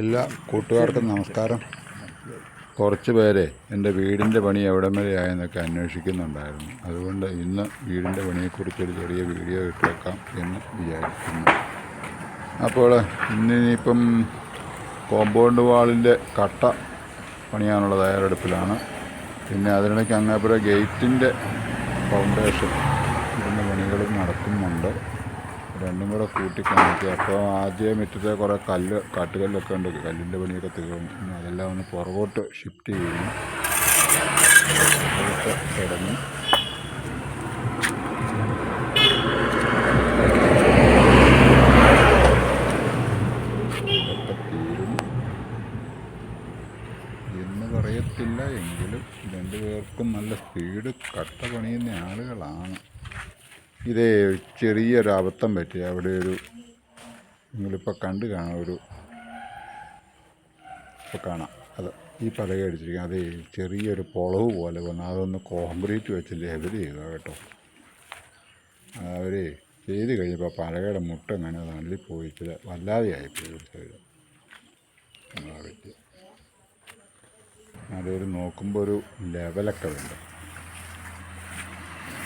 എല്ലാ കൂട്ടുകാർക്കും നമസ്കാരം. കുറച്ച് പേരെ എന്റെ വീടിന്റെ പണി എവിടം വരെ ആയെന്നൊക്കെ അന്വേഷിക്കുന്നുണ്ടായിരുന്നു. അതുകൊണ്ട് ഇന്ന് വീടിന്റെ പണിയെക്കുറിച്ചൊരു ചെറിയ വീഡിയോ ഇട്ടേക്കാം എന്ന് വിചാരിക്കുന്നു. അപ്പോൾ ഇന്നിനിപ്പം കോമ്പൗണ്ട് വാളിന്റെ കട്ട പണിയാനുള്ള തയ്യാറെടുപ്പിലാണ്. പിന്നെ അതിനിടയ്ക്ക് അങ്ങാപ്പുറം ഗേറ്റിന്റെ ഫൗണ്ടേഷൻ ഇതിന്റെ പണികളും നടക്കുന്നുണ്ട്. രണ്ടും കൂടെ കൂട്ടി കാണിക്കുക. അപ്പോൾ ആദ്യം മുറ്റത്തെ കുറേ കല്ല് കാട്ടുകല്ലൊക്കെ ഉണ്ട്. കല്ലിന്റെ പണിയൊക്കെ തീർന്നു. അതെല്ലാം ഒന്ന് പുറകോട്ട് ഷിഫ്റ്റ് ചെയ്യുന്നു കിടന്നു എന്ന് പറയത്തില്ല. എങ്കിലും രണ്ടുപേർക്കും നല്ല സ്പീഡ് കട്ട പണിയുന്ന ആളുകളാണ്. ഇതേ ചെറിയൊരു അബദ്ധം പറ്റി. അവിടെ ഒരു നിങ്ങളിപ്പോൾ കണ്ടു കാണാം ഒരു ഇപ്പോൾ കാണാം. അത് ഈ പലക അടിച്ചിരിക്കുക അതേ ചെറിയൊരു പൊളവ് പോലെ വന്നു അതൊന്ന് കോൺക്രീറ്റ് വെച്ച് ലെവൽ ചെയ്യുക കേട്ടോ. അവർ ചെയ്ത് കഴിഞ്ഞപ്പോൾ പലകയുടെ മുട്ട അങ്ങനെ തള്ളിപ്പോയി പോയിട്ട് വല്ലാതെയായിപ്പോയി ഒരു സൈഡ് അതൊരു നോക്കുമ്പോൾ ഒരു ലെവലൊക്കെ ഉണ്ട്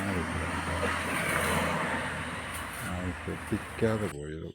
ആ വിധത്തിലാണ്. ശ്രദ്ധിക്കാതെ പോയത്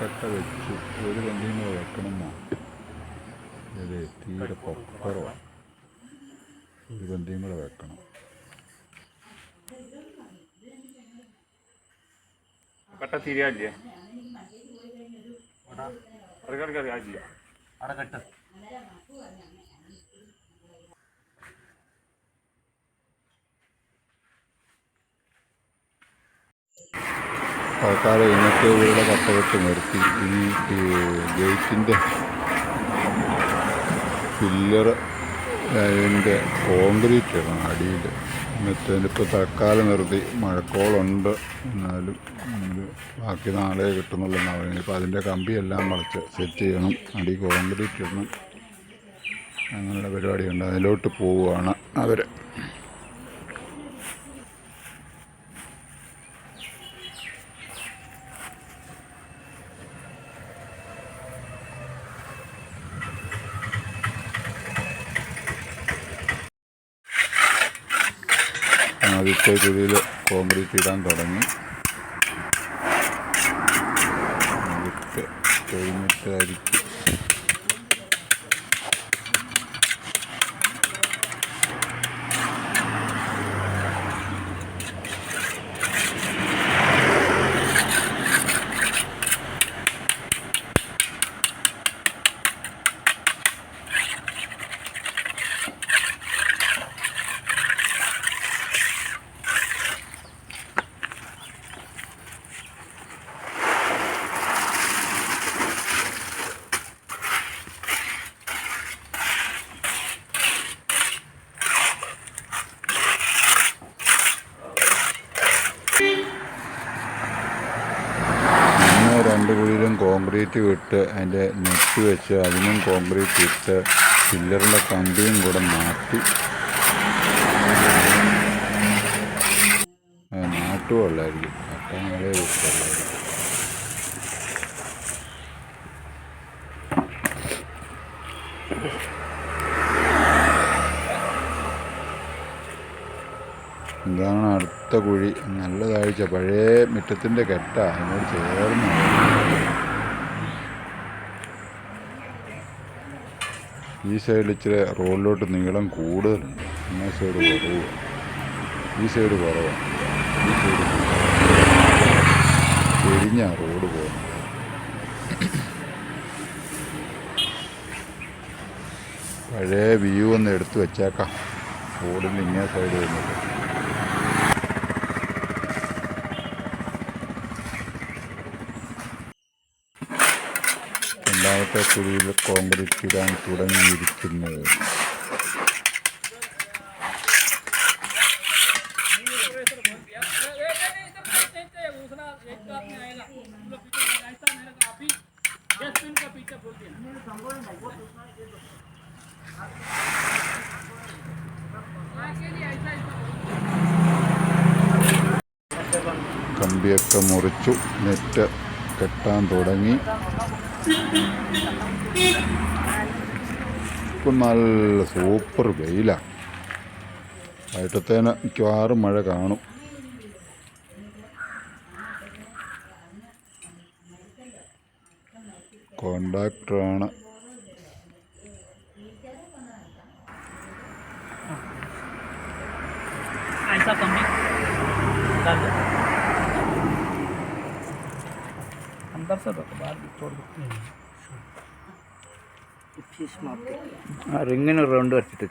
ബന്ധിക്കട്ട വെച്ചു. ഒരു കൂടെ വെക്കണമെന്നാ അതെ തീരെ പൊക്കറവാണ് ഒരു ബന്ധിയും കൂടെ വെക്കണം കട്ട തിരിയാല്ലേ അവിടെ കെട്ട്. തൽക്കാലം ഇന്നത്തെ ഇവരുടെ കട്ടകെട്ട് നിർത്തി. ഈ ഗേറ്റിന്റെ പില്ലർ അതിന്റെ കോൺക്രീറ്റ് ഇടണം അടിയിൽ. എന്നിട്ട് ഇപ്പോൾ തൽക്കാലം നിർത്തി. മഴക്കോളുണ്ട് എന്നാലും ബാക്കി നാളെ കിട്ടുന്നുള്ളൂ എന്നാണ് പറയുന്നത് ഇപ്പോൾ അതിന്റെ കമ്പിയെല്ലാം മറച്ച് സെറ്റ് ചെയ്യണം. അടി കോൺക്രീറ്റ് ഇടണം. അങ്ങനെയുള്ള പരിപാടിയുണ്ട്. അതിലോട്ട് പോവുകയാണ് അവർ കുഴിയിൽ കോൺക്രീറ്റ് ഇടാൻ തുടങ്ങി. കഴിഞ്ഞിട്ടായിരിക്കും ഇന്ന് രണ്ട് കുഴിയിലും കോൺക്രീറ്റ് വിട്ട് അതിന്റെ നെറ്റ് വെച്ച് അതിനും കോൺക്രീറ്റ് ഇട്ട് പില്ലറിന്റെ കമ്പിയും കൂടെ മാറ്റി. നാട്ടുകൊള്ളായിരിക്കും അട്ടങ്ങളെ വിട്ടുള്ളായിരിക്കും ഇതാണ് അടുത്ത കുഴി. നല്ല താഴ്ച പഴയ മുറ്റത്തിന്റെ കെട്ട. അതിനോട് ചേർന്ന് ഈ സൈഡിൽ ഇച്ചിരി റോഡിലോട്ട് നീളം കൂടുതലുണ്ട്. ഈ സൈഡ് കുറവ്. ഈ സൈഡ് കുറവാണ് ഈ സൈഡ് തിരിഞ്ഞ റോഡ് പോകുന്നത്. പഴയ വ്യൂ ഒന്ന് എടുത്തു വെച്ചേക്കാം. റോഡിൽ ഇങ്ങനെ സൈഡ് വരുന്നത്. രണ്ടാമത്തെ കുഴിയിൽ കോൺക്രീറ്റ് ഇടാൻ തുടങ്ങിയിരിക്കുന്നത്. കമ്പിയൊക്കെ മുറിച്ചു നെറ്റ് കെട്ടാൻ തുടങ്ങി. ഇപ്പം നല്ല സൂപ്പർ വെയിലാണ് വൈകിട്ടത്തേന് മിക്കവാറും മഴ കാണും കോണ്ടാക്ടറാണ് ऐसा कमी ഫിഷ് മാർക്കറ്റ് ആ റിങ്ങിന് റൗണ്ട് വരച്ചിട്ട്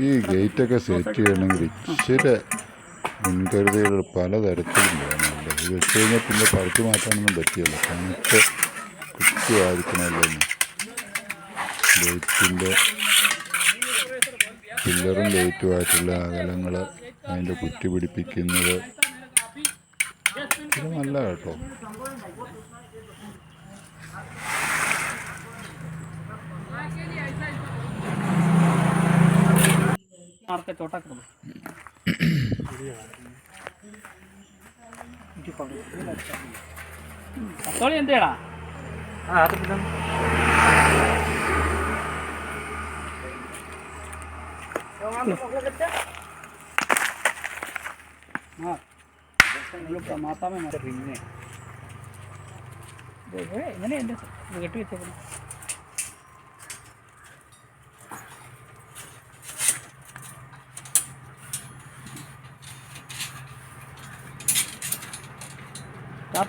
ഈ ഗേറ്റൊക്കെ സെറ്റ് ചെയ്യണമെങ്കിൽ ഇച്ചിരി മുൻകരുതലുകൾ പലതരത്തിലും വേണമല്ലോ ഇത് വെച്ച് കഴിഞ്ഞാൽ പിന്നെ പറിച്ചു മാറ്റാനൊന്നും പറ്റിയല്ല തണുത്ത് കൃത്യമായിരിക്കണമല്ലോ ഗേറ്റിന്റെ പില്ലറും ലൈറ്റുമായിട്ടുള്ള അകലങ്ങൾ അതിന്റെ കുറ്റി പിടിപ്പിക്കുന്നത് ഇത് നല്ല കേട്ടോ. തക്കാളി എന്തേടാ? ആ അത് പിന്നെ ആ അത്തോളി എന്തേടാ മാത്താമ റിങ് എങ്ങനെയുണ്ട് ഇത് കെട്ടി വെച്ചേക്കണം चार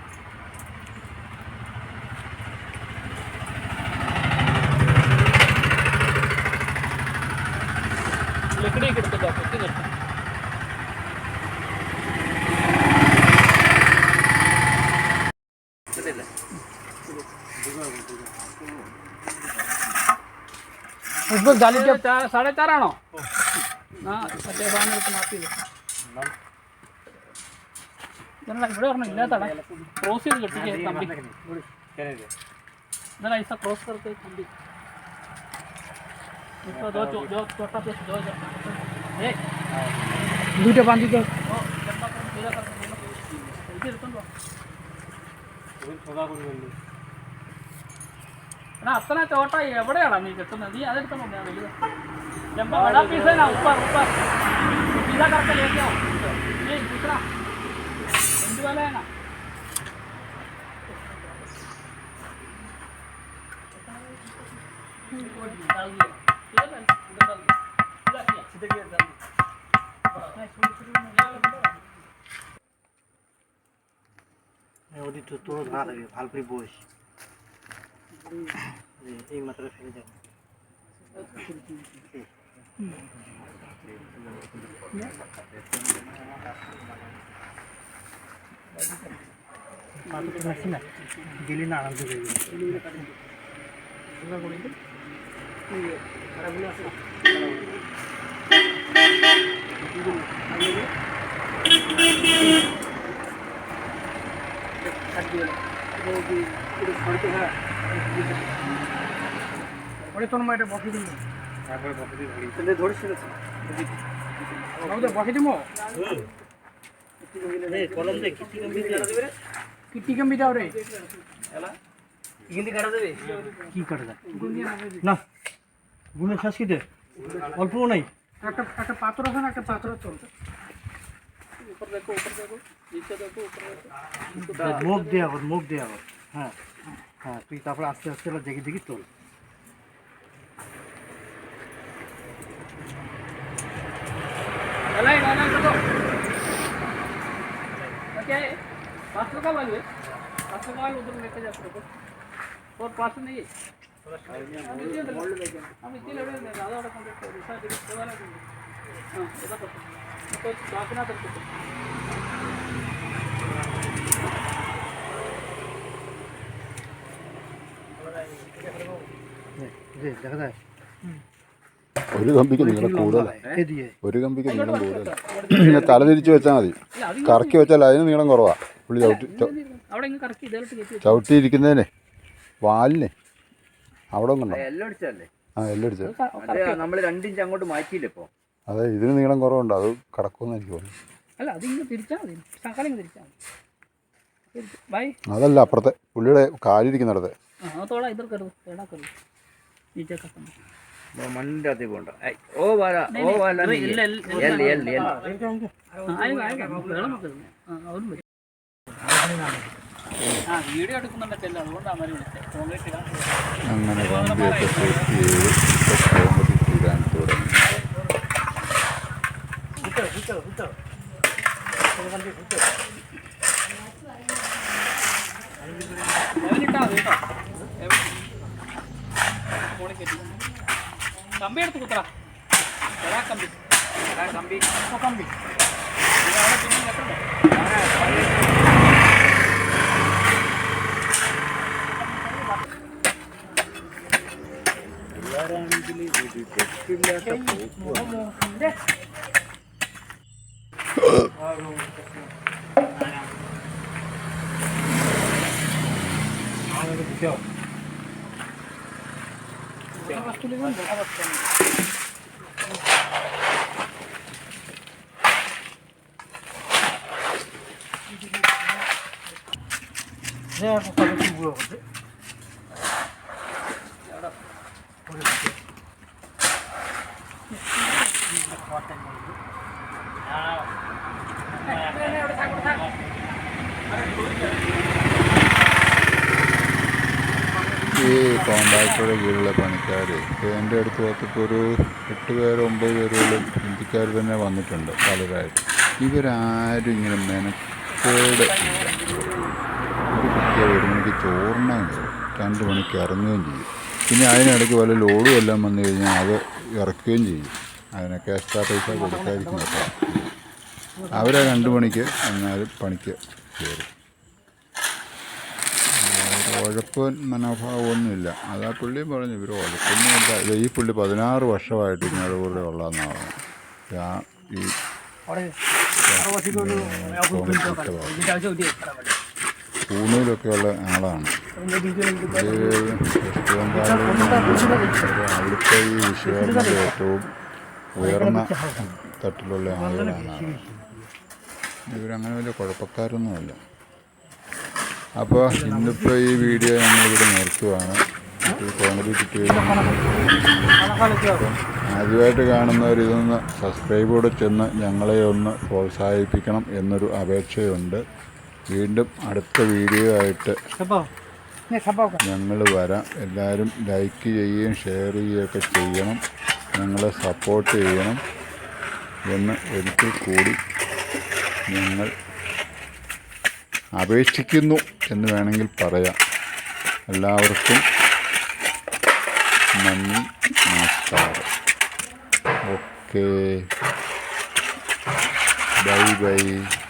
लकड़ी के तो जाओ कितने करते उसको जाली के चार साढ़े चार आनो ആ മറ്റേ സാധനം എടുത്ത് മാറ്റി ഇതെന്നാ ഇവിടെ ഒരെണ്ണം ഇല്ലാത്തടാ ക്രോസ് ചെയ്ത് കെട്ടിക്ക് കമ്പി ഇതെന്നാ ऐसा क्रॉस करके कम्बी इसको दो दो दो छोटा पीस दो एक दूटा बाँध दो నా అత్తనా చోట ఎవడేడా మీకు ఎత్తున్నది అదే ఎత్తున్నా నేను వెళ్ళి జంప వడ పీసేనా ఉప్పర్ ఉప్పర్ పీసా కరెక్ట్ లేదు దూసరా ఎందువలైనా ওটি তো তোর না ভালো করে বস এই মাত্রা ফেলে যাবে দিলি না আনন্দ ওরে তোর মা এটা বসে দিব তারপরে বসে দিব ধরে ছেড়েছে। বসে দিব কিটি কম্বি দাও রে। কাটা দেবে? না গুণের অল্প নাই। একটা একটা পাথর আছে না একটা পাথর চলছে উপর দেখো উপর দেখো নিচে দেখো উপর দেখো মুখ দেওয়া কর মুখ দেওয়া কর হ্যাঁ হ্যাঁ তুই তারপরে আস্তে আস্তে এবার দেখি দেখি তোল नहीं नहीं नहीं देखो क्या है पाँच सौ का वाली है पाँच सौ का वाली उधर लेके जाते देखो और पाँच सौ नहीं है ഒരു കമ്പിക്ക് നീളം കൂടുതൽ ഒരു കമ്പിക്ക് നീളം കൂടുതൽ പിന്നെ തലതിരിച്ച് വെച്ചാൽ മതി. കറക്കി വെച്ചാൽ അതിന് നീളം കുറവാ. പുള്ളി ചവിട്ടി ചവിട്ടിയിരിക്കുന്നതിന്. വാലിനെ. അവിടെ ഒന്നുണ്ടോ എല്ലാം ആ എല്ലാം നമ്മൾ അങ്ങോട്ട് മാറ്റിയില്ല അതെ ഇതിന് നീളം കുറവുണ്ട്? അത് കടക്കുമെന്ന് എനിക്ക് തോന്നുന്നു. അല്ല മതി. മതി. ബൈ. അതല്ല അപ്പുറത്തെ പുള്ളിയുടെ കാലിരിക്കുന്നിടത്ത് ആ ഓ ഓ വല എൽ അങ്ങനെ വണ്ടിയൊക്കെ സെറ്റ് ചെയ്ത് കോമ്പറ്റിട്ട് ഇടാൻ തുടങ്ങി. കമ്പി എടുത്ത് കുത്തറ കമ്പി. കമ്പി. കമ്പി. അവിടെ പിന്നെ Filmlerde bu. Ne yapalım bu arada? ഈ കോൺട്രാക്ടറുടെ കീഴിലുള്ള പണിക്കാർ എന്റെ അടുത്ത് നോക്കിയപ്പോൾ ഒരു എട്ട് പേരോ ഒമ്പത് പേരോളം ഹിന്ദിക്കാർ തന്നെ വന്നിട്ടുണ്ട് പലരായിട്ട്. ഇവരാരും ഇങ്ങനെ മെനക്കേട് ഇല്ല. ഒരു മണിക്ക് ചോറിനാൻ രണ്ട് മണിക്ക് ഇറങ്ങുകയും ചെയ്യും. പിന്നെ അതിനിടയ്ക്ക് വല്ല ലോഡും എല്ലാം വന്നു കഴിഞ്ഞാൽ അത് ഇറക്കുകയും ചെയ്യും. അതിനൊക്കെ എക്സ്ട്രാ പൈസ കൊടുക്കാതിരിക്കും അവരെ രണ്ട് മണിക്ക് എന്നാലും പണിക്ക് കയറും ഉഴപ്പൻ മനോഭാവമൊന്നുമില്ല. അത് ആ പുള്ളിയും പറഞ്ഞു ഇവർ ഉഴപ്പൊന്നുമില്ല. ഈ പുള്ളി പതിനാറ് വർഷമായിട്ട് ഇങ്ങോട്ട് കൂടെ ഉള്ളതെന്നാണ് ഈ പൂണൂലൊക്കെ ഉള്ള ആളാണ്. അവിടുത്തെ ഈ വിഷയത്തിൽ ഏറ്റവും ഉയർന്ന തട്ടിലുള്ള ആളുകളാണ്. ഇവരങ്ങനെ വലിയ കുഴപ്പക്കാരൊന്നുമല്ല. അപ്പോൾ ഇന്നിപ്പോൾ ഈ വീഡിയോ ഞങ്ങളിവിടെ നിർത്തുവാണ്. കോമഡി അപ്പം ആദ്യമായിട്ട് കാണുന്നവർ ഇതൊന്ന് സബ്സ്ക്രൈബോടെ ചെന്ന് ഞങ്ങളെ ഒന്ന് പ്രോത്സാഹിപ്പിക്കണം എന്നൊരു അപേക്ഷയുണ്ട്. വീണ്ടും അടുത്ത വീഡിയോ ആയിട്ട് ഞങ്ങൾ വരാം. എല്ലാവരും ലൈക്ക് ചെയ്യുകയും ഷെയർ ചെയ്യുകയൊക്കെ ചെയ്യണം. ഞങ്ങളെ സപ്പോർട്ട് ചെയ്യണം എന്ന് ഒരിക്കൽ കൂടി ഞങ്ങൾ അപേക്ഷിക്കുന്നു എന്ന് വേണമെങ്കിൽ പറയാം. എല്ലാവർക്കും നന്ദി നമസ്കാരം. ഓക്കേ. Bye bye.